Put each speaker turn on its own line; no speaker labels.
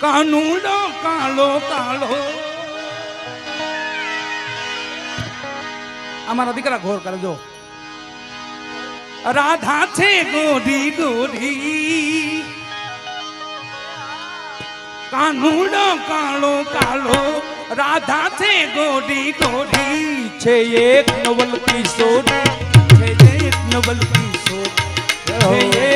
કાનુડો કાળો કાળો. અમારા દીકરા ઘોર કરજો રાધા છે ગોરી ગોરી. કાનુડો કાળો કાળો. રાધા છે ગોરી ગોરી. છે એક નવલ કિશોર છે એક નવલ કિશોર છે એક